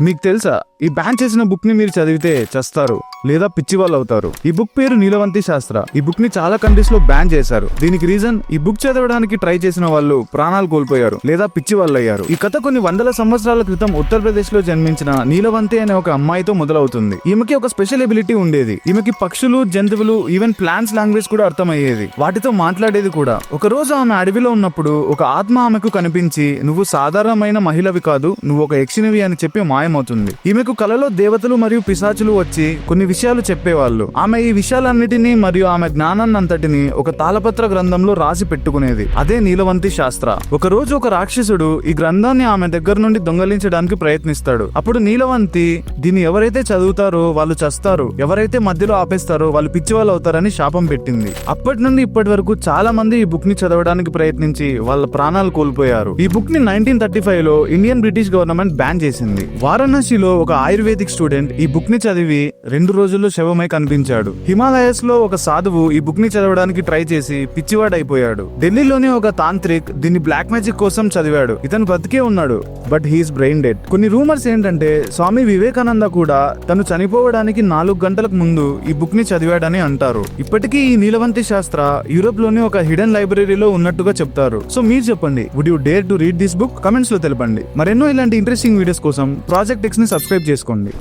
మీకు తెలుసా? ఈ బ్యాన్ చేసిన బుక్ని మీరు చదివితే చస్తారు. లేదా పిచ్చి వాళ్ళు అవుతారు. ఈ బుక్ పేరు నీలవంతి శాస్త్ర. ఈ బుక్ని చాలా కంట్రీస్లో బ్యాన్ చేశారు. దీనికి రీజన్ ఈ బుక్ చదవడానికి ట్రై చేసిన వాళ్ళు ప్రాణాలు కోల్పోయారు లేదా పిచ్చి వాళ్ళు అయ్యారు ఈ కథ కొన్ని వందల సంవత్సరాల క్రితం ఉత్తరప్రదేశ్లో జన్మించిన నీలవంతి అనే ఒక అమ్మాయితో మొదలవుతుంది. ఈమెకి ఒక స్పెషల్ ఎబిలిటీ ఉండేది. ఈమెకి పక్షులు జంతువులు ఈవెన్ ప్లాంట్స్ లాంగ్వేజ్ కూడా అర్థమయ్యేది. వాటితో మాట్లాడేది కూడా. ఒక రోజు ఆమె అడవిలో ఉన్నప్పుడు ఒక ఆత్మ ఆమెకు కనిపించి నువ్వు సాధారణమైన మహిళవి కాదు నువ్వు ఒక యక్షినివి అని చెప్పి మాయమవుతుంది. ఈమెకు కలలో దేవతలు మరియు పిశాచులు వచ్చి కొన్ని విషయాలు చెప్పేవాళ్ళు. ఆమె ఈ విషయాలన్నిటినీ మరియు ఆమె జ్ఞానాన్నంతటిని ఒక తాళపత్ర గ్రంథంలో రాసి పెట్టుకునేది. అదే నీలవంతి శాస్త్ర. ఒక రోజు ఒక రాక్షసుడు ఈ గ్రంథాన్ని ఆమె దగ్గర నుండి దొంగలించడానికి ప్రయత్నిస్తాడు. అప్పుడు నీలవంతి దీన్ని ఎవరైతే చదువుతారో వాళ్ళు చస్తారు. ఎవరైతే మధ్యలో ఆపేస్తారో వాళ్ళు పిచ్చి వాళ్ళు అవుతారని శాపం పెట్టింది. అప్పటి నుండి ఇప్పటి వరకు చాలా మంది ఈ బుక్ని చదవడానికి ప్రయత్నించి వాళ్ళ ప్రాణాలు కోల్పోయారు. ఈ బుక్ని నైన్టీన్ థర్టీ ఫైవ్లో ఇండియన్ బ్రిటిష్ గవర్నమెంట్ బ్యాన్ చేసింది. వారణాసిలో ఒక ఆయుర్వేదిక్ స్టూడెంట్ ఈ బుక్ని చదివి రెండు రోజుల్లో శవమై కనిపించాడు. హిమాలయస్లో ఒక సాధువు ఈ బుక్ని చదవడానికి ట్రై చేసి పిచ్చివాడైపోయాడు. ఢిల్లీలోని ఒక తాంత్రిక్ దీన్ని బ్లాక్ మ్యాజిక్ కోసం చదివాడు. ఇతను బ్రతికే ఉన్నాడు బట్ హీస్ బ్రెయిన్ డెడ్. కొన్ని రూమర్స్ ఏంటంటే స్వామి వివేకానంద కూడా తను చనిపోవడానికి నాలుగు గంటలకు ముందు ఈ బుక్ని చదివాడని అంటారు. ఇప్పటికీ ఈ నీలవంతి శాస్త్ర యూరోప్లోని ఒక హిడెన్ లైబ్రరీలో ఉన్నట్టుగా చెప్తారు. సో మీరు చెప్పండి would you dare to read this book కమెంట్స్లో తెలపండి. మరెన్నో ఇలాంటి ఇంట్రెస్టింగ్ వీడియోస్ కోసం ప్రాజెక్ట్ ఎక్స్ని సబ్స్క్రైబ్ చేసుకోండి.